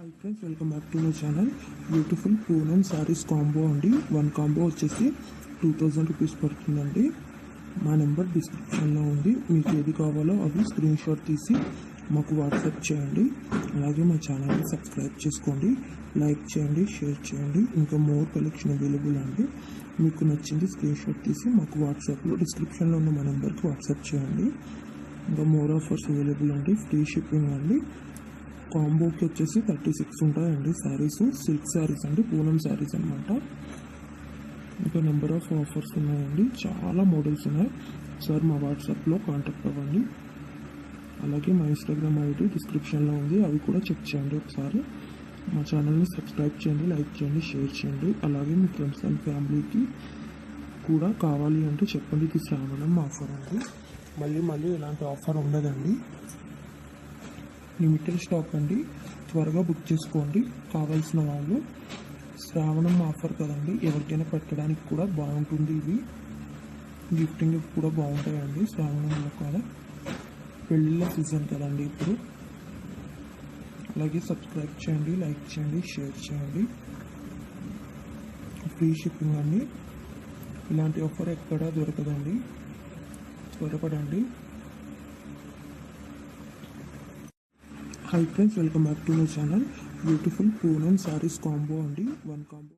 Hi friends welcome back to my channel beautiful Poonam saris combo అండి. One combo వచ్చేసి two thousand rupees పడుతుందండి. మా number డిస్క్రిప్షన్లో ఉంది. మీకు ఏది కావాలో అవి స్క్రీన్ షాట్ తీసి మాకు వాట్సాప్ చేయండి. అలాగే మా ఛానల్ని సబ్స్క్రైబ్ చేసుకోండి. లైక్ చేయండి షేర్ చేయండి. ఇంకా మోర్ కలెక్షన్ అవైలబుల్ అండి. మీకు నచ్చింది స్క్రీన్ షాట్ తీసి మాకు వాట్సాప్లో డిస్క్రిప్షన్లో ఉన్న మా నెంబర్కి వాట్సాప్ చేయండి. ఇంకా మోర్ ఆఫర్స్ అవైలబుల్ అండి. ఫ్రీ షిప్పింగ్ అండి. కాంబోకి వచ్చేసి థర్టీ సిక్స్ ఉంటాయండి శారీస్. సిల్క్ శారీస్ అండి పూనం శారీస్ అనమాట ఇంకా నెంబర్ ఆఫ్ ఆఫర్స్ ఉన్నాయండి. చాలా మోడల్స్ ఉన్నాయి. సార్ మా వాట్సాప్లో కాంటాక్ట్ అవ్వండి. అలాగే మా ఇన్స్టాగ్రామ్ ఐడి డిస్క్రిప్షన్లో ఉంది. అవి కూడా చెక్ చేయండి ఒకసారి. మా ఛానల్ని సబ్స్క్రైబ్ చేయండి లైక్ చేయండి షేర్ చేయండి. అలాగే మీ ఫ్రెండ్స్ అండ్ ఫ్యామిలీకి కూడా కావాలి అంటే చెప్పండి. ఇది శ్రావణం ఆఫర్ అండి. మళ్ళీ మళ్ళీ ఇలాంటి ఆఫర్ ఉండదండి. లిమిటెడ్ స్టాక్ అండి. త్వరగా బుక్ చేసుకోండి. కావాల్సిన వాళ్ళు శ్రావణం ఆఫర్ కదండి. ఎవరికైనా పెట్టడానికి కూడా బాగుంటుంది ఇది. గిఫ్టింగ్ కూడా బాగుంటాయండి శ్రావణంలో కూడా. పెళ్ళిళ్ళ సీజన్ కదండి ఇప్పుడు. అలాగే సబ్స్క్రైబ్ చేయండి లైక్ చేయండి షేర్ చేయండి. ఫ్రీ షిప్పింగ్ అండి. ఇలాంటి ఆఫర్ ఎక్కడా దొరకదండి. త్వరపడండి. Hi friends welcome back to my channel beautiful Poonam saris combo అండి వన్ కాంబో